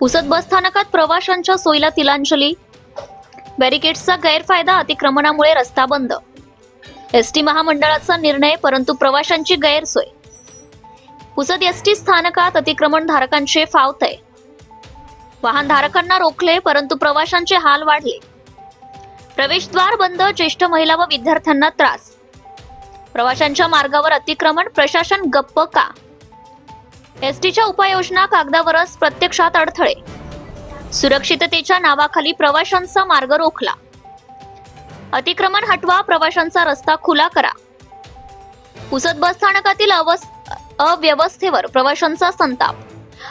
पुसद बस स्थानकात प्रवाशांच्या सोयीला तिलांजली. बॅरिकेड्सचा गैरफायदा अतिक्रमणामुळे रस्ता बंद. एस टी महामंडळाचा निर्णय परंतु प्रवाशांची गैरसोय. पुसद एस टी स्थानकात अतिक्रमण धारकांचे फावतय वाहनधारकांना रोखले परंतु प्रवाशांचे हाल वाढले. प्रवेशद्वार बंद ज्येष्ठ महिला व विद्यार्थ्यांना त्रास. प्रवाशांच्या मार्गावर अतिक्रमण प्रशासन गप्प का? एसटीच्या उपाययोजना कागदावरच प्रत्यक्षात अडथळे. सुरक्षिततेच्या नावाखाली प्रवाशांचा मार्ग रोखला. अतिक्रमण हटवा प्रवाशांचा रस्ता खुला करा. पुसद बस स्थानकातील अव्यवस्थेवर प्रवाशांचा संताप.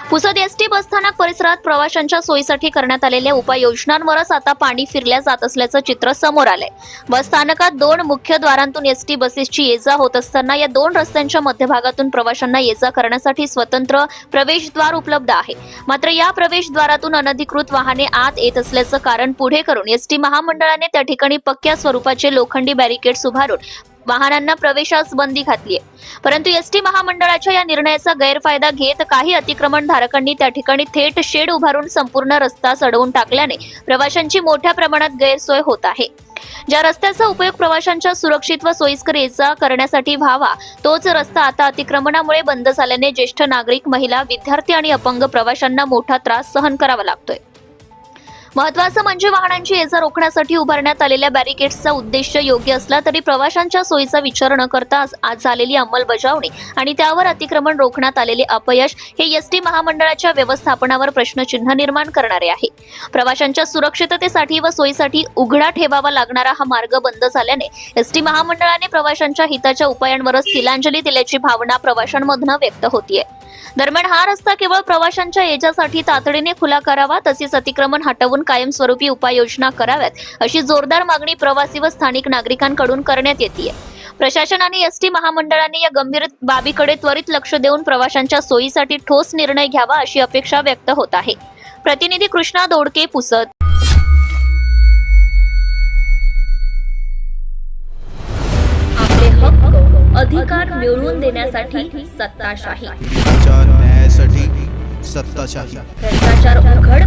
पुसद एसटी बसस्थानक परिसरात प्रवाशांच्या सोयीसाठी करण्यात आलेल्या उपाययोजनांवरच आता पाणी फिरल्या जात असल्याचं चित्र समोर आलंय. बस स्थानकात दोन मुख्य द्वारांतून एसटी बसेसची ये जा होत असताना या दोन रस्त्यांच्या मध्यभागातून प्रवाशांना ये जा करण्यासाठी स्वतंत्र प्रवेशद्वार उपलब्ध आहे. मात्र या प्रवेशद्वारातून अनधिकृत वाहने आत येत असल्याचं कारण पुढे करून एसटी महामंडळाने त्या ठिकाणी पक्क्या स्वरूपाचे लोखंडी बॅरिकेड्स उभारून वाहनांना प्रवेशास बंदी घातली आहे परंतु एसटी महामंडळाच्या या निर्णयाचा गैरफायदा घेत काही अतिक्रमण धारकांनी त्या ठिकाणी थेट शेड उभारून संपूर्ण रस्ता सडवून टाकल्याने प्रवाशांची मोठ्या प्रमाणात गैरसोय होत आहे. ज्या रस्त्याचा उपयोग प्रवाशांच्या सुरक्षित व सोयीस्कर करण्यासाठी व्हावा तोच रस्ता आता अतिक्रमणामुळे बंद झाल्याने ज्येष्ठ नागरिक महिला विद्यार्थी आणि अपंग प्रवाशांना मोठा त्रास सहन करावा लागतोय. महत्वाचं म्हणजे वाहनांची ये जा रोखण्यासाठी उभारण्यात आलेल्या बॅरिकेड्सचा उद्देश योग्य असला तरी प्रवाशांच्या सोयीचा विचार न करता आज- झालेली अंमलबजावणी आणि त्यावर अतिक्रमण रोखण्यात आलेले अपयश हे एसटी महामंडळाच्या व्यवस्थापनावर प्रश्नचिन्ह निर्माण करणारे आहे. प्रवाशांच्या सुरक्षिततेसाठी व सोयीसाठी उघडा ठेवावा लागणारा हा मार्ग बंद झाल्याने एसटी महामंडळाने प्रवाशांच्या हिताच्या उपायांवरच तिलांजली दिल्याची भावना प्रवाशांमधून व्यक्त होतीये. दरम्यान हा रस्ता केवळ प्रवाशांच्या येजासाठी तातडीने खुला करावा तसेच अतिक्रमण हटवून कायमस्वरूपी उपाययोजना कराव्यात अशी जोरदार मागणी प्रवासी व स्थानिक नागरिकांकडून करण्यात येते प्रशासन आणि एसटी महामंडळाने या गंभीर बाबीकडे त्वरित लक्ष देऊन प्रवाशांच्या सोयीसाठी ठोस निर्णय घ्यावा अशी अपेक्षा व्यक्त होत आहे. प्रतिनिधी कृष्णा दोडके हक्क अधिकार मिळवून देण्यासाठी सत्ताशाही. न्यायासाठी सत्ताशाही. भ्रष्टाचार उघड